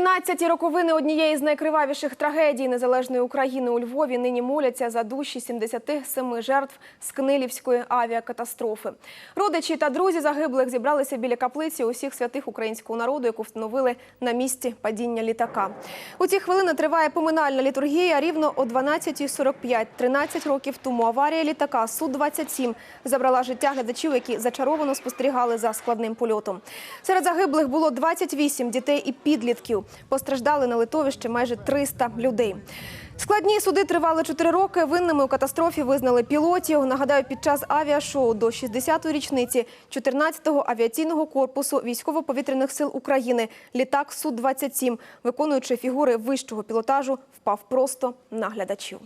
Тринадцяті роковини однієї з найкривавіших трагедій незалежної України у Львові нині моляться за душі 77 жертв Скнилівської авіакатастрофи. Родичі та друзі загиблих зібралися біля каплиці усіх святих українського народу, яку встановили на місці падіння літака. У ці хвилини триває поминальна літургія. Рівно о 12.45, 13 років тому аварія літака Су-27 забрала життя глядачів, які зачаровано спостерігали за складним польотом. Серед загиблих було 28 дітей і підлітків. Постраждали на литовищі майже 300 людей. Складні суди тривали 4 роки. Винними у катастрофі визнали пілотів. Нагадаю, під час авіашоу до 60-ї річниці 14-го авіаційного корпусу військово-повітряних сил України літак Су-27, виконуючи фігури вищого пілотажу, впав просто на глядачів.